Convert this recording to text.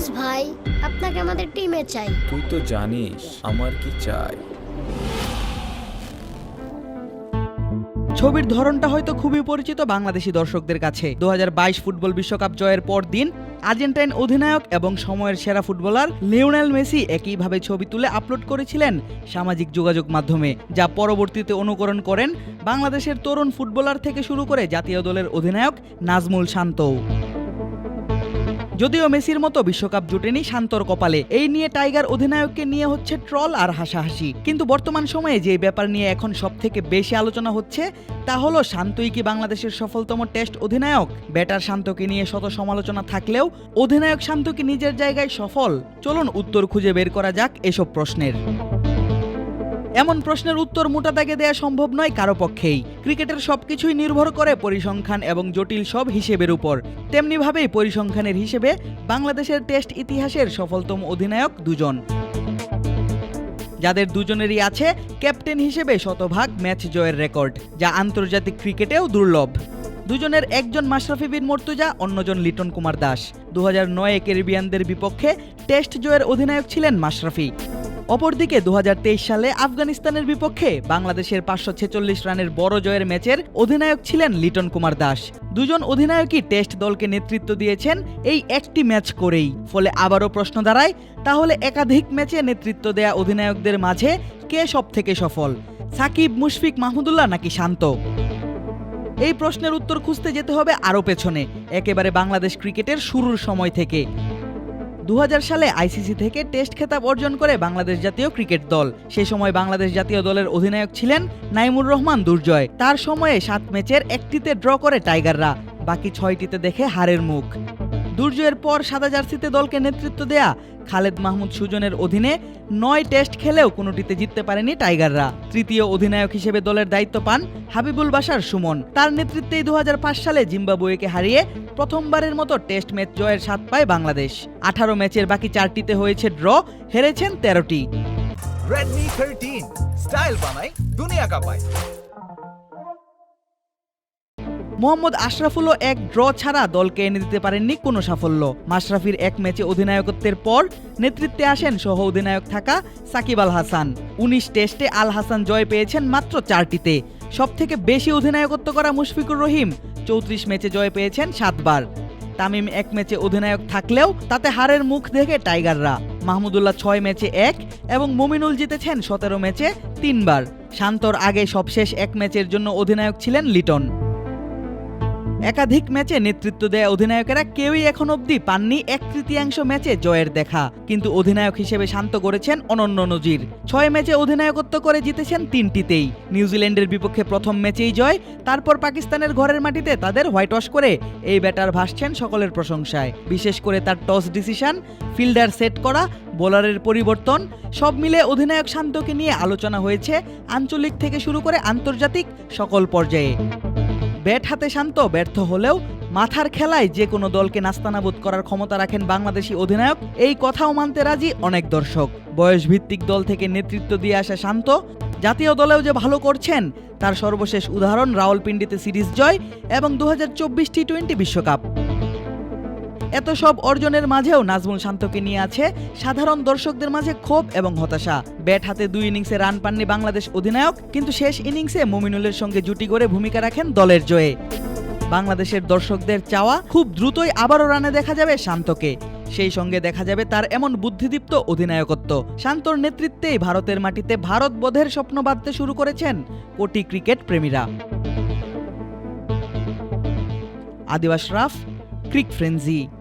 Please ভাই আপনাকে আমাদের টিমে চাই। তুই তো জানিস আমার কি চাই? ছবির ধরনটা হয়তো খুবই পরিচিত বাংলাদেশি দর্শকদের কাছে। দু হাজার বাইশ ফুটবল বিশ্বকাপ জয়ের পর দিন আর্জেন্টাইন অধিনায়ক এবং সময়ের সেরা ফুটবলার লিওনেল মেসি একইভাবে ছবি তুলে আপলোড করেছিলেন সামাজিক যোগাযোগ মাধ্যমে যা পরবর্তীতে অনুকরণ করেন বাংলাদেশের তরুণ ফুটবলার থেকে শুরু করে জাতীয় দলের অধিনায়ক নাজমুল শান্তও। যদিও মেসির মতো বিশ্বকাপ জুটেনি শান্তর কপালে। এই নিয়ে টাইগার অধিনায়ককে নিয়ে হচ্ছে ট্রল আর হাসাহাসি। কিন্তু বর্তমান সময়ে যে ব্যাপার নিয়ে এখন সব থেকে বেশি আলোচনা হচ্ছে, তা হলো, শান্তই কি বাংলাদেশের সফলতম টেস্ট অধিনায়ক? ব্যাটার শান্তকে নিয়ে শত সমালোচনা থাকলেও অধিনায়ক শান্ত কি নিজের জায়গায় সফল? চলুন উত্তর খুঁজে বের করা যাক এসব প্রশ্নের। এমন প্রশ্নের উত্তর মোটা দাগে দেওয়া সম্ভব নয় কারও পক্ষেই। ক্রিকেটের সবকিছুই নির্ভর করে পরিসংখ্যান এবং জটিল সব হিসেবের উপর। তেমনিভাবেই পরিসংখ্যানের হিসেবে বাংলাদেশের টেস্ট ইতিহাসের সফলতম অধিনায়ক দুজন। যাদের দুজনেরই আছে ক্যাপ্টেন হিসেবে শতভাগ ম্যাচ জয়ের রেকর্ড, যা আন্তর্জাতিক ক্রিকেটেও দুর্লভ। দুজনের একজন মাশরাফি বিন মর্তুজা, অন্যজন লিটন কুমার দাস। দু হাজার নয় ক্যারিবিয়ানদের বিপক্ষে টেস্ট জয়ের অধিনায়ক ছিলেন মাশরাফি। অপরদিকে দু হাজার তেইশ সালে আফগানিস্তানের বিপক্ষে বাংলাদেশের পাঁচশো ছেচল্লিশ রানের বড় জয়ের ম্যাচের অধিনায়ক ছিলেন লিটন কুমার দাস। দুজন অধিনায়কই টেস্ট দলকে নেতৃত্ব দিয়েছেন এই একটি ম্যাচ করেই। ফলে আবারও প্রশ্ন দাঁড়ায়, তাহলে একাধিক ম্যাচে নেতৃত্ব দেয়া অধিনায়কদের মাঝে কে সব থেকে সফল? সাকিব, মুশফিক, মাহমুদুল্লাহ নাকি শান্ত? এই প্রশ্নের উত্তর খুঁজতে যেতে হবে আরও পেছনে। একেবারে বাংলাদেশ ক্রিকেটের শুরুর সময় থেকে। দু হাজার সালে আইসিসি থেকে টেস্ট খেতাব অর্জন করে বাংলাদেশ জাতীয় ক্রিকেট দল। সে সময় বাংলাদেশ জাতীয় দলের অধিনায়ক ছিলেন নাইমুর রহমান দুর্জয়। তার সময়ে সাত ম্যাচের একটিতে ড্র করে টাইগাররা। বাকি ছয়টিতে দেখে হারের মুখ। দুর্জয়ের পর সাদা জার্সিতে দলকে নেতৃত্ব দেয়া খালেদ মাহমুদ সুজনের অধীনে নয় টেস্ট খেলেও কোনোটিতে জিততে পারেনি টাইগাররা। তৃতীয় অধিনায়ক হিসেবে দলের দায়িত্ব পান হাবিবুল বাশার সুমন। তার নেতৃত্বেই দু হাজার পাঁচ সালে জিম্বাবুয়েকে হারিয়ে প্রথমবারের মতো টেস্ট ম্যাচ জয়ের স্বাদ পায় বাংলাদেশ। আঠারো ম্যাচের বাকি চারটিতে হয়েছে ড্র, হেরেছেন তেরোটি। Redmi 13 স্টাইল বানাই দুনিয়া কাঁপায়। মোহাম্মদ আশরাফুলও এক ড্র ছাড়া দলকে এনে দিতে পারেননি কোনো সাফল্য। মাশরাফির এক ম্যাচে অধিনায়কত্বের পর নেতৃত্বে আসেন সহ অধিনায়ক থাকা সাকিব আল হাসান। উনিশ টেস্টে আল হাসান জয় পেয়েছেন মাত্র চারটিতে। সবথেকে বেশি অধিনায়কত্ব করা মুশফিকুর রহিম, চৌত্রিশ ম্যাচে জয় পেয়েছেন সাতবার। তামিম এক ম্যাচে অধিনায়ক থাকলেও তাতে হারের মুখ দেখে টাইগাররা। মাহমুদুল্লাহ ছয় ম্যাচে এক এবং মুমিনুল জিতেছেন সতেরো ম্যাচে তিনবার। শান্তর আগে সবশেষ এক ম্যাচের জন্য অধিনায়ক ছিলেন লিটন। একাধিক ম্যাচে নেতৃত্ব দেয়া অধিনায়কেরা কেউই এখন অবধি পাননি এক তৃতীয়াংশ ম্যাচে জয়ের দেখা। কিন্তু অধিনায়ক হিসেবে শান্ত করেছেন অনন্য নজির। ছয় ম্যাচে অধিনায়কত্ব করে জিতেছেন তিনটিতেই। নিউজিল্যান্ডের বিপক্ষে প্রথম ম্যাচেই জয়, তারপর পাকিস্তানের ঘরের মাটিতে তাদের হোয়াইট ওয়াশ করে এই ব্যাটার ভাসছেন সকলের প্রশংসায়। বিশেষ করে তার টস ডিসিশন, ফিল্ডার সেট করা, বোলারের পরিবর্তন, সব মিলে অধিনায়ক শান্তকে নিয়ে আলোচনা হয়েছে আঞ্চলিক থেকে শুরু করে আন্তর্জাতিক সকল পর্যায়ে। ব্যাট হাতে শান্ত, ব্যর্থ হলেও মাথার খেলায় যে কোনো দলকে নাস্তানাবুদ করার ক্ষমতা রাখেন বাংলাদেশি অধিনায়ক, এই কথাও মানতে রাজি অনেক দর্শক। বয়সভিত্তিক দল থেকে নেতৃত্ব দিয়ে আসা শান্ত, জাতীয় দলেও যে ভালো করছেন, তার সর্বশেষ উদাহরণ রাওয়ালপিন্ডিতে সিরিজ জয় এবং দু টি টোয়েন্টি বিশ্বকাপ। এত সব অর্জনের মাঝেও নাজমুল শান্তকে নিয়ে আছে সাধারণ দর্শকদের মাঝে ক্ষোভ এবং হতাশা। ব্যাট হাতে দুই ইনিংসে রান পাননি বাংলাদেশ অধিনায়ক, কিন্তু শেষ ইনিংসে মুমিনুলের সঙ্গে জুটি করে ভূমিকা রাখেন দলের জয়ে। বাংলাদেশের দর্শকদের চাওয়া খুব দ্রুতই আবারও রানে দেখা যাবে শান্তকে। সেই সঙ্গে দেখা যাবে তার এমন বুদ্ধিদীপ্ত অধিনায়কত্ব। শান্তর নেতৃত্বেই ভারতের মাটিতে ভারত বোধের স্বপ্ন বাঁধতে শুরু করেছেন কোটি ক্রিকেট প্রেমীরা। আদিবাস রাফ Click Frenzy.